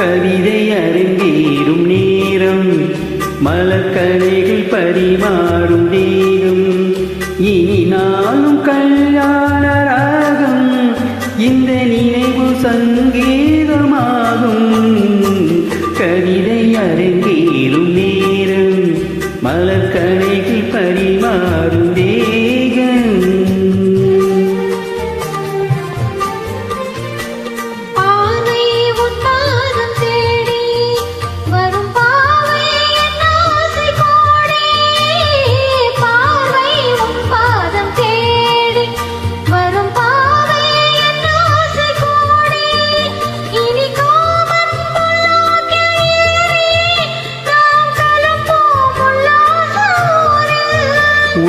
கவிதை அரங்கேறும் நேரம் மலக்கலைகள் பரிமாறும் நேரம் இனி நாளும் கல்யாண ராகம் இந்த நினைவு சங்கீதமாகும். கவிதை அரங்கேறும் நேரம் மலக்கலைகள் பரிமாறும்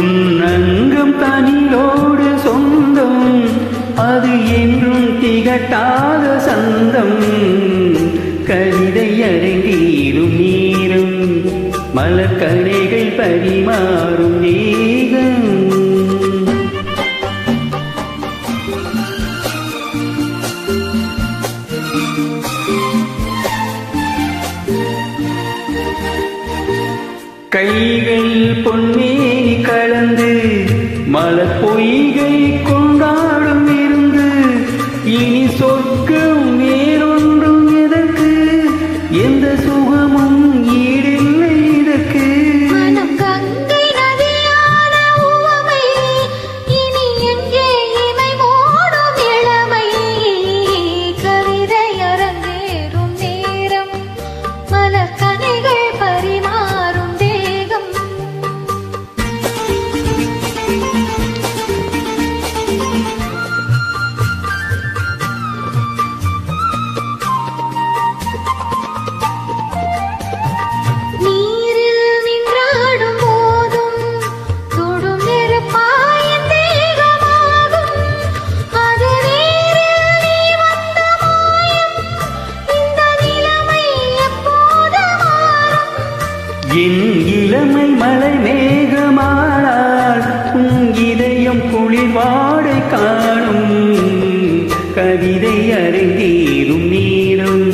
உன்னங்கம் தனியோடு சொந்தம் அது என்றும் திகட்டாத சந்தம். கவிதை அரங்கேறும் நீரும் மலக்கணைகள் பரிமாறும் நேகம் கைகள் பொன்னேனி கலந்து மலர் பொய்கை என் இளமை மலை மேகமானால் உன் இதயம் குளிர் வாடை காணும். கவிதை அரங்கேறும் நேரம்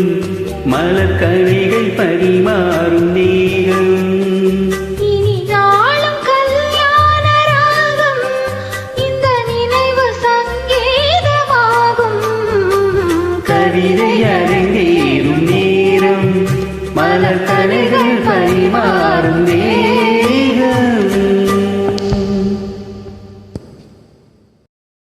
மலர்கணைகள் பரிமாறும் நேரம். கவிதை அரங்கேறும் நேரம்